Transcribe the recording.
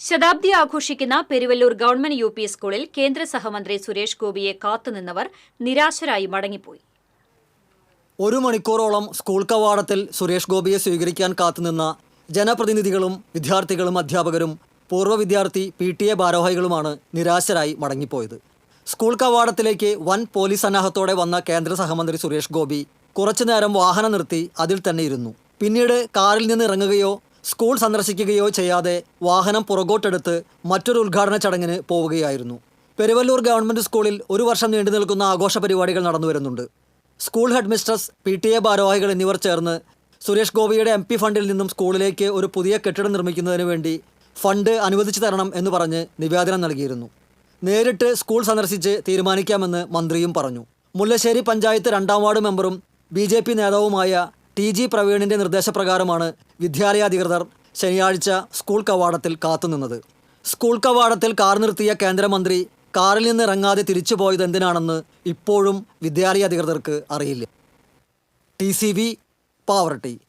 ശതാബ്ദി ആഘോഷിക്കുന്ന Peruvallur government U P സ്കൂളിൽ കേന്ദ്ര സഹമന്ത്രി സുരേഷ് ഗോപിയെ കാത്തുനിന്നവർ നിരാശരായി മടങ്ങിപ്പോയി. ഒരു മണിക്കൂറോളം സ്കൂൾ കവാടത്തിൽ സുരേഷ് ഗോപിയെ സ്വീകരിക്കാൻ കാത്തുനിന്ന ജനപ്രതിനിധികളും വിദ്യാർത്ഥികളും അധ്യാപകരും പൂർവ വിദ്യാർത്ഥി പി ടി എ ഭാരവാഹികളുമാണ് നിരാശരായി മടങ്ങിപ്പോയത്. സ്കൂൾ കവാടത്തിലേക്ക് വൻ പോലീസ് സന്നാഹത്തോടെ വന്ന കേന്ദ്ര സഹമന്ത്രി സുരേഷ് ഗോപി കുറച്ചുനേരം വാഹനം നിർത്തി അതിൽ തന്നെ ഇരുന്നു. പിന്നീട് കാറിൽ നിന്ന് ഇറങ്ങുകയോ സ്കൂൾ സന്ദർശിക്കുകയോ ചെയ്യാതെ വാഹനം പുറകോട്ടെടുത്ത് മറ്റൊരു ഉദ്ഘാടന ചടങ്ങിന് പോവുകയായിരുന്നു. പെരുവല്ലൂർ ഗവൺമെന്റ് സ്കൂളിൽ ഒരു വർഷം നീണ്ടു നിൽക്കുന്ന ആഘോഷ പരിപാടികൾ നടന്നു വരുന്നുണ്ട്. School head mistress P T A ഭാരവാഹികൾ എന്നിവർ ചേർന്ന് സുരേഷ് ഗോപിയുടെ എം പി ഫണ്ടിൽ നിന്നും സ്കൂളിലേക്ക് ഒരു പുതിയ കെട്ടിടം നിർമ്മിക്കുന്നതിന് വേണ്ടി ഫണ്ട് അനുവദിച്ചു തരണം എന്ന് പറഞ്ഞ് നിവേദനം നൽകിയിരുന്നു. നേരിട്ട് സ്കൂൾ സന്ദർശിച്ച് തീരുമാനിക്കാമെന്ന് മന്ത്രിയും പറഞ്ഞു. മുല്ലശ്ശേരി പഞ്ചായത്ത് രണ്ടാം വാർഡ് മെമ്പറും ബി നേതാവുമായ ടി ജി പ്രവീണിന്റെ നിർദ്ദേശപ്രകാരമാണ് വിദ്യാലയാധികൃതർ ശനിയാഴ്ച സ്കൂൾ കവാടത്തിൽ കാത്തുനിന്നത്. സ്കൂൾ കവാടത്തിൽ കാർ നിർത്തിയ കേന്ദ്രമന്ത്രി കാറിൽ നിന്ന് ഇറങ്ങാതെ തിരിച്ചു പോയത് എന്തിനാണെന്ന് ഇപ്പോഴും വിദ്യാലയ അധികൃതർക്ക് അറിയില്ല. T C V Pavaratty